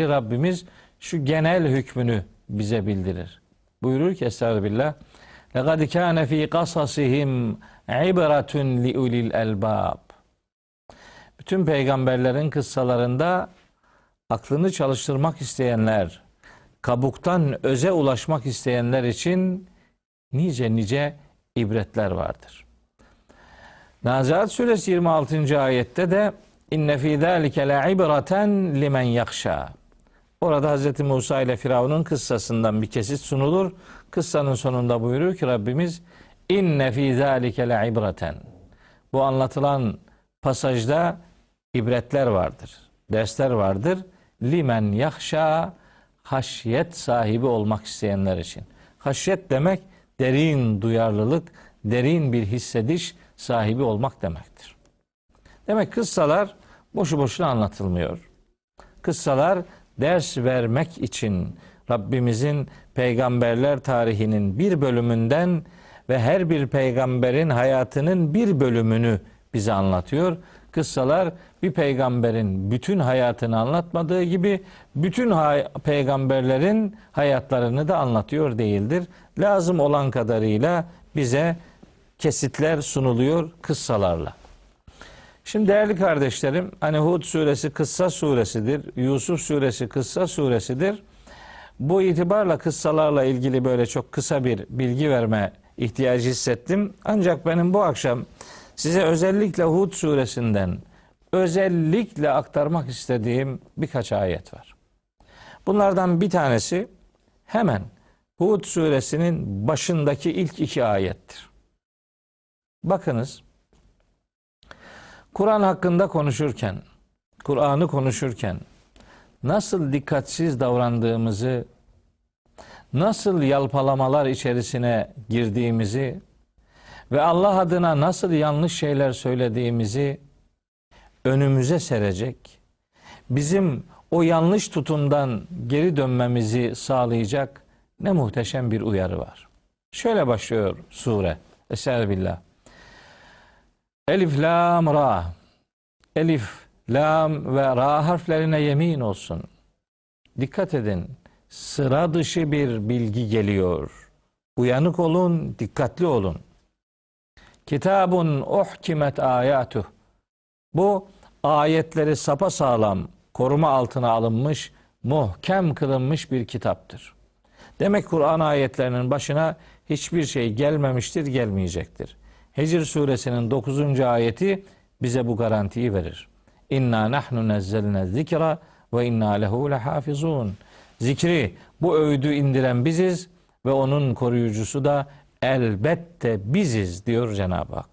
Rabbimiz şu genel hükmünü bize bildirir. Buyurur ki Estağfirullah. لَقَدْ كَانَ ف۪ي قَصَصِهِمْ عِبْرَةٌ لِعُلِي الْاَلْبَابِ Bütün peygamberlerin kıssalarında aklını çalıştırmak isteyenler, kabuktan öze ulaşmak isteyenler için nice nice ibretler vardır. Nazihat suresi 26. ayette de inne fî zâlike le ibreten limen yakşâ. Orada Hz. Musa ile Firavun'un kıssasından bir kesit sunulur. Kıssanın sonunda buyurur ki Rabbimiz inne fî zâlike le ibreten. Bu anlatılan pasajda ibretler vardır. Dersler vardır. Limen yakşa haşyet sahibi olmak isteyenler için. Haşyet demek derin duyarlılık, derin bir hissediş sahibi olmak demektir. Demek kıssalar boşu boşuna anlatılmıyor. Kıssalar ders vermek için Rabbimizin peygamberler tarihinin bir bölümünden ve her bir peygamberin hayatının bir bölümünü bize anlatıyor. Kıssalar bir peygamberin bütün hayatını anlatmadığı gibi bütün hay- peygamberlerin hayatlarını da anlatıyor değildir. Lazım olan kadarıyla bize kesitler sunuluyor kıssalarla. Şimdi değerli kardeşlerim, hani Hud suresi kıssa suresidir, Yusuf suresi kıssa suresidir. Bu itibarla kıssalarla ilgili böyle çok kısa bir bilgi verme ihtiyacı hissettim. Ancak benim bu akşam size özellikle Hud suresinden özellikle aktarmak istediğim birkaç ayet var. Bunlardan bir tanesi hemen Hud suresinin başındaki ilk iki ayettir. Bakınız, Kur'an hakkında konuşurken, Kur'an'ı konuşurken nasıl dikkatsiz davrandığımızı, nasıl yalpalamalar içerisine girdiğimizi ve Allah adına nasıl yanlış şeyler söylediğimizi önümüze serecek, bizim o yanlış tutumdan geri dönmemizi sağlayacak ne muhteşem bir uyarı var. Şöyle başlıyor sure. Estağfirullah. Elif, lam, ra. Elif, lam ve ra harflerine yemin olsun. Dikkat edin. Sıra dışı bir bilgi geliyor. Uyanık olun, dikkatli olun. Kitabun uhkimet ayatuh. Bu ayetleri sapa sağlam koruma altına alınmış, muhkem kılınmış bir kitaptır. Demek Kur'an ayetlerinin başına hiçbir şey gelmemiştir, gelmeyecektir. Hicr suresinin 9. ayeti bize bu garantiyi verir. İnna nahnu nezzelne zikra ve inna lehu lehafizun. Zikri, bu öğüdü indiren biziz ve onun koruyucusu da elbette biziz diyor Cenab-ı Hak.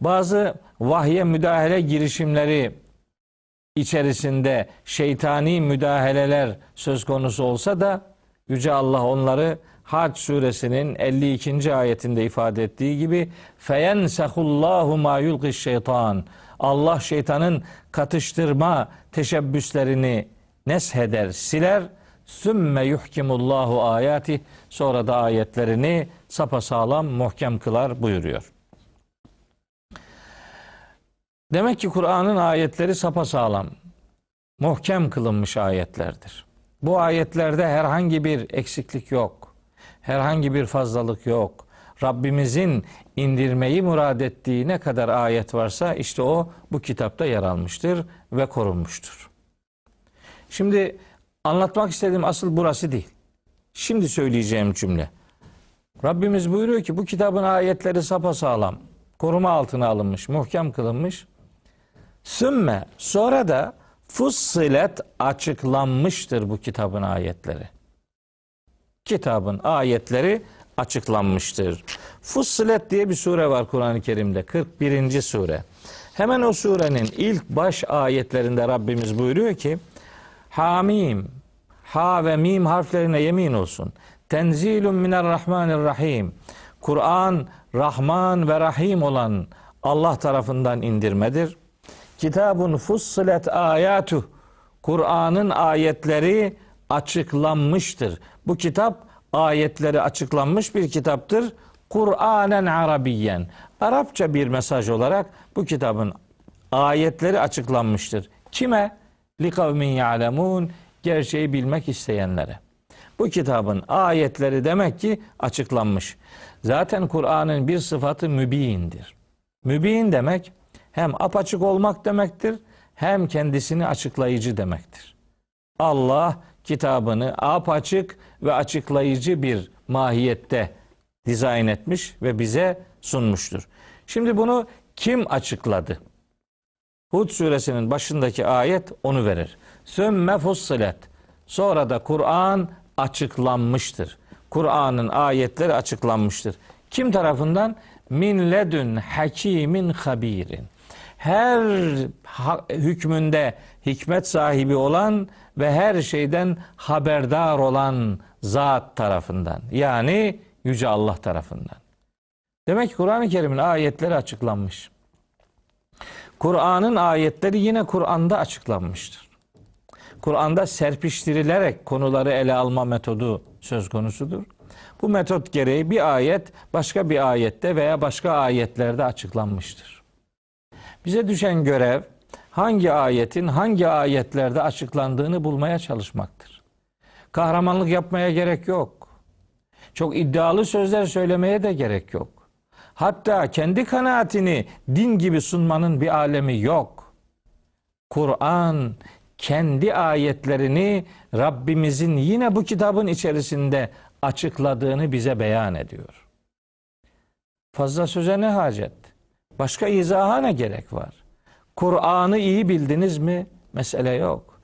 Bazı vahye müdahale girişimleri içerisinde şeytani müdahaleler söz konusu olsa da Yüce Allah onları Hac suresinin 52. ayetinde ifade ettiği gibi feyensehullahu ma yulqiş şeytan. Allah şeytanın katıştırma teşebbüslerini nesheder, siler. Sümme yuhkimullahu ayati. Sonra da ayetlerini sapasağlam muhkem kılar buyuruyor. Demek ki Kur'an'ın ayetleri sapasağlam, muhkem kılınmış ayetlerdir. Bu ayetlerde herhangi bir eksiklik yok. Herhangi bir fazlalık yok. Rabbimizin indirmeyi murad ettiği ne kadar ayet varsa işte o bu kitapta yer almıştır ve korunmuştur. Şimdi anlatmak istediğim asıl burası değil. Şimdi söyleyeceğim cümle. Rabbimiz buyuruyor ki bu kitabın ayetleri sapasağlam, koruma altına alınmış, muhkem kılınmış. Sümme sonra da fussilet açıklanmıştır bu kitabın ayetleri. Kitabın ayetleri açıklanmıştır. Fussilet diye bir sure var Kur'an-ı Kerim'de. 41. sure. Hemen o surenin ilk baş ayetlerinde Rabbimiz buyuruyor ki Hamim Ha ve mim harflerine yemin olsun. Tenzilun minerrahmanirrahim. Kur'an Rahman ve Rahim olan Allah tarafından indirmedir. Kitabun fussilet ayatuh. Kur'an'ın ayetleri açıklanmıştır. Bu kitap ayetleri açıklanmış bir kitaptır. Kur'anen Arabiyen. Arapça bir mesaj olarak bu kitabın ayetleri açıklanmıştır. Kime? li kavmin ya'lemun gerçeği bilmek isteyenlere. Bu kitabın ayetleri demek ki açıklanmış. Zaten Kur'an'ın bir sıfatı mübindir. Mübin demek hem apaçık olmak demektir hem kendisini açıklayıcı demektir. Allah kitabını apaçık ve açıklayıcı bir mahiyette dizayn etmiş ve bize sunmuştur. Şimdi bunu kim açıkladı? Hud suresinin başındaki ayet onu verir. Sümme fussilet. Sonra da Kur'an açıklanmıştır. Kur'an'ın ayetleri açıklanmıştır. Kim tarafından? Min ledün hakimin habirin. Her hükmünde hikmet sahibi olan ve her şeyden haberdar olan zat tarafından. Yani Yüce Allah tarafından. Demek ki Kur'an-ı Kerim'in ayetleri açıklanmış. Kur'an'ın ayetleri yine Kur'an'da açıklanmıştır. Kur'an'da serpiştirilerek konuları ele alma metodu söz konusudur. Bu metot gereği bir ayet başka bir ayette veya başka ayetlerde açıklanmıştır. Bize düşen görev hangi ayetin hangi ayetlerde açıklandığını bulmaya çalışmaktır. Kahramanlık yapmaya gerek yok. Çok iddialı sözler söylemeye de gerek yok. Hatta kendi kanaatini din gibi sunmanın bir alemi yok. Kur'an kendi ayetlerini Rabbimizin yine bu kitabın içerisinde açıkladığını bize beyan ediyor. Fazla söze ne hacet? Başka izaha ne gerek var? Kur'an'ı iyi bildiniz mi? Mesele yok.